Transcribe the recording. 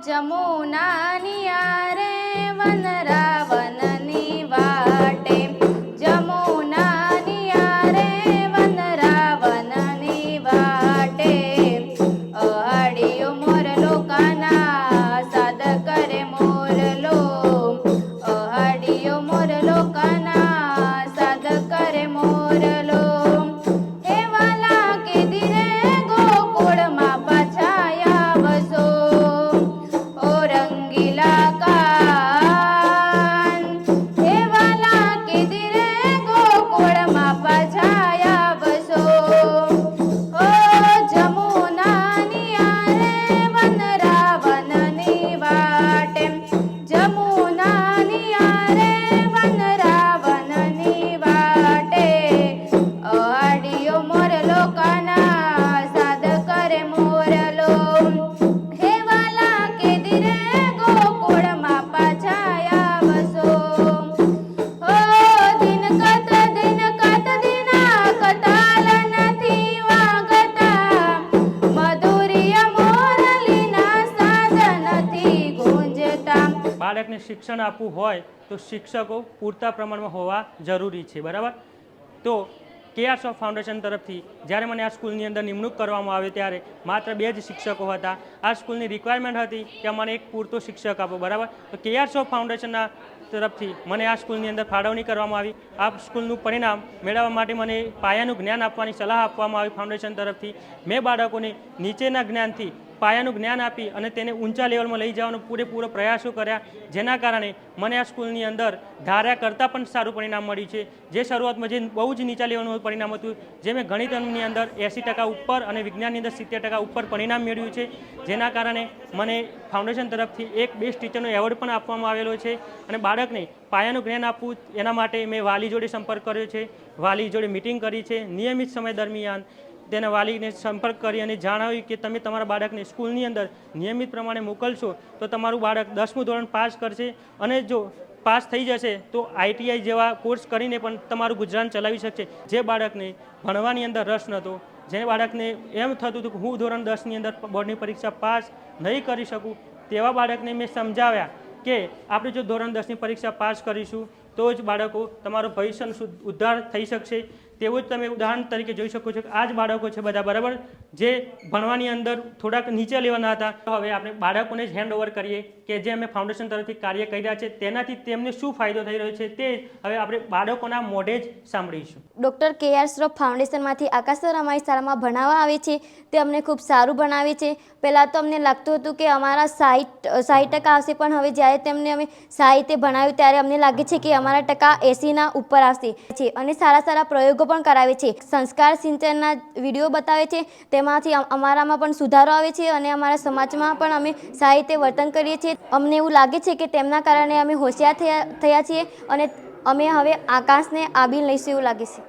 જમુનાની નિયારે વનરાવનની બાળકને શિક્ષણ આપવું હોય તો શિક્ષકો પૂરતા પ્રમાણમાં હોવા જરૂરી છે, બરાબર? તો કેઆર્સ ઓફ ફાઉન્ડેશન તરફથી જ્યારે મને આ સ્કૂલની અંદર નિમણૂક કરવામાં આવે ત્યારે માત્ર બે જ શિક્ષકો હતા. આ સ્કૂલની રિક્વાયરમેન્ટ હતી કે મને એક પૂરતો શિક્ષક આપો બરાબર? તો કેઆર્સ ઓફ ફાઉન્ડેશનના તરફથી મને આ સ્કૂલની અંદર ફાળવણી કરવામાં આવી. આ સ્કૂલનું પરિણામ મેળવવા માટે મને પાયાનું જ્ઞાન આપવાની સલાહ આપવામાં આવી ફાઉન્ડેશન તરફથી. મેં બાળકોને નીચેના જ્ઞાનથી પાયાનું જ્ઞાન આપી અને તેને ઊંચા લેવલમાં લઈ જવાનો પૂરેપૂરો પ્રયાસો કર્યા. જેના કારણે મને આ સ્કૂલની અંદર ધાર્યા કરતાં પણ સારું પરિણામ મળ્યું છે. જે શરૂઆતમાં જે બહુ જ નીચા લેવલનું પરિણામ હતું, જે મેં ગણિતની અંદર એંસી ટકા ઉપર અને વિજ્ઞાનની અંદર સિત્તેર ટકા ઉપર પરિણામ મેળવ્યું છે. જેના કારણે મને ફાઉન્ડેશન તરફથી એક બેસ્ટ ટીચરનો એવોર્ડ પણ આપવામાં આવેલો છે. અને બાળકને પાયાનું જ્ઞાન આપવું એના માટે મેં વાલી જોડે સંપર્ક કર્યો છે. વાલી જોડે મિટિંગ કરી છે. નિયમિત સમય દરમિયાન તેના વાલીને સંપર્ક કરી અને જણાવ્યું કે તમે તમારા બાળકને સ્કૂલની અંદર નિયમિત પ્રમાણે મોકલશો તો તમારું બાળક દસમું ધોરણ પાસ કરશે અને જો પાસ થઈ જશે તો આઈટીઆઈ જેવા કોર્સ કરીને પણ તમારું ગુજરાન ચલાવી શકશે. જે બાળકને ભણવાની અંદર રસ નહોતો, જે બાળકને એમ થતું હતું કે હું ધોરણ દસની અંદર બોર્ડની પરીક્ષા પાસ નહીં કરી શકું, તેવા બાળકને મેં સમજાવ્યા કે આપણે જો ધોરણ દસની પરીક્ષા પાસ કરીશું તો જ બાળકો તમારો ભવિષ્યનો ઉદ્ધાર થઈ શકશે. તેવું જ તમે ઉદાહરણ તરીકે જોઈ શકો છો કે આ જ બાળકો છે બધા, બરાબર? જે ભણવાની અંદર થોડાક નીચે લેવાના હતા. તો હવે આપણે બાળકોને જ હેન્ડ ઓવર કરીએ કે જે અમે ફાઉન્ડેશન તરફથી કાર્ય કર્યા છે, તેનાથી તેમને શું ફાયદો થઈ રહ્યો છે તે હવે આપણે બાળકોના મોઢે જ સાંભળીશું. ડૉક્ટર કે આર શ્રોફ ફાઉન્ડેશનમાંથી આકાશ સર અમારી શાળામાં ભણાવવા આવે છે, તે અમને ખૂબ સારું ભણાવે છે. પહેલાં તો અમને લાગતું હતું કે અમારા સાહીઠ સાહીઠ ટકા આવશે, પણ હવે જ્યારે તેમને અમે સાહિત્ય ભણાવ્યું, ત્યારે અમને લાગે છે કે અમારા ટકા એંસીના ઉપર આવશે. છે અને સારા સારા પ્રયોગો પણ કરાવે છે. સંસ્કાર સિંચનના વીડિયો બતાવે છે તેમાંથી અમારામાં પણ સુધારો આવે છે અને અમારા સમાજમાં પણ અમે સાહિત્ય વર્તન કરીએ છીએ. અમને એવું લાગે છે કે તેમના કારણે અમે હોશિયાર થયા થયા છીએ અને અમે હવે આકાશને આબી લઈશું એવું લાગે છે.